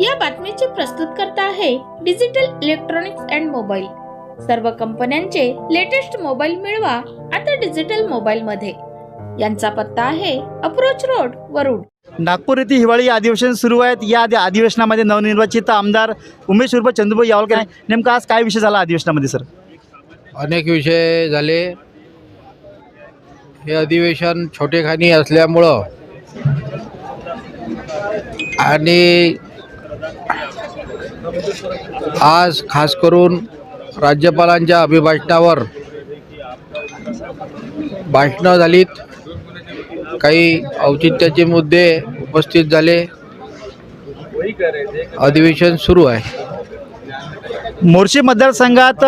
या बातमीचे प्रस्तुत करता आहे डिजिटल इलेक्ट्रॉनिक्स अँड मोबाईल. सर्व कंपन्यांचे लेटेस्ट मोबाईल मिळवा आता डिजिटल मोबाईल मध्ये यांचा पत्ता आहे अप्रोच रोड वरुड. नागपूर येथे हिवाळी अधिवेशन सुरू आहेत. या आधी अधिवेशनामध्ये नवनिर्वाचित आमदार उमेश उर्फ चंद्रभाऊ यावलकर. नेमका आज काय विषय झाला अधिवेशनामध्ये सर? अनेक विषय झाले. हे अधिवेशन छोटेखानी असल्यामुळं आणि आज खास करून राज्यपालांच्या अभिभाषणावर भाषणं झालीत. काही औचित्याचे मुद्दे उपस्थित झाले. अधिवेशन सुरू आहे. मोर्शी मतदारसंघात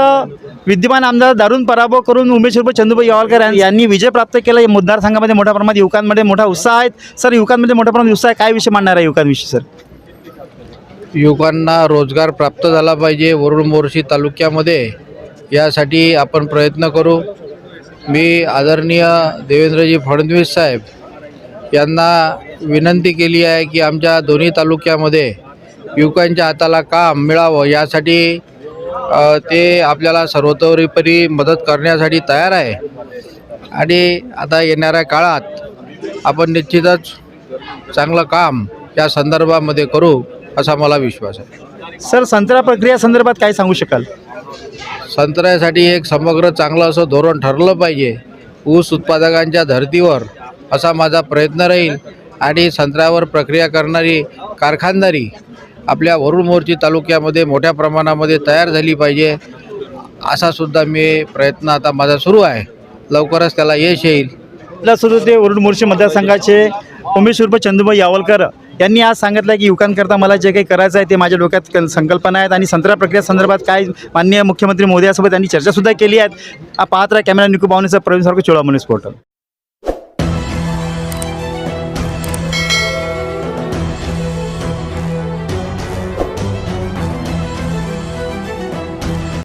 विद्यमान आमदार दारुण पराभव करून उमेश उर्फ चंदूभाई यावलकर यांनी विजय प्राप्त केला. या मतदारसंघामध्ये मोठ्या प्रमाणात युवकांमध्ये मोठा उत्साह आहे. सर युवकांमध्ये मोठ्या प्रमाणात उत्साह काय विषय मांडणार आहे युवकांविषयी सर? युवकांना रोजगार प्राप्त झाला पाहिजे वरुण मोर्शी तालुक्यामध्ये. यासाठी आपण प्रयत्न करू. मी आदरणीय देवेंद्रजी फडणवीस साहेब यांना विनंती केली आहे की आमच्या दोन्ही तालुक्यामध्ये युवकांच्या हाताला काम मिळावं. यासाठी ते आपल्याला सर्वतोपरी मदत करण्यासाठी तयार आहे. आणि आता येणाऱ्या काळात आपण निश्चितच चांगलं काम या संदर्भामध्ये करू. असा मला विश्वास आहे. सर संत्रा प्रक्रिया संदर्भात काय सांगू शकाल? संत्र्यासाठी एक समग्र चांगलं असं धोरण ठरलं पाहिजे. ऊस उत्पादकांच्या धर्तीवर असा माझा प्रयत्न राहील आणि संत्र्यावर प्रक्रिया करणारी कारखानदारी आपल्या वरुड मोर्ची तालुक्यामध्ये मोठ्या प्रमाणामध्ये तयार झाली पाहिजे. असा सुद्धा मी प्रयत्न आता माझा सुरू आहे. लवकरच त्याला यश येईल. आपल्या सुरू ते वरुड मोर्शी मतदारसंघाचे उमेश उर्फ चंदुभाऊ यावलकर यांनी आज सांगितलं की युवकांकरता मला जे काही करायचं आहे ते माझ्या डोक्यात संकल्पना आहेत आणि संत्रा प्रक्रिया संदर्भात काय माननीय मुख्यमंत्री मोदयासोबत यांनी चर्चासुद्धा केली आहेत पाहत राहा कॅमेरा निकू बावनेचा प्रवीण सारखं चोळा पोर्टल.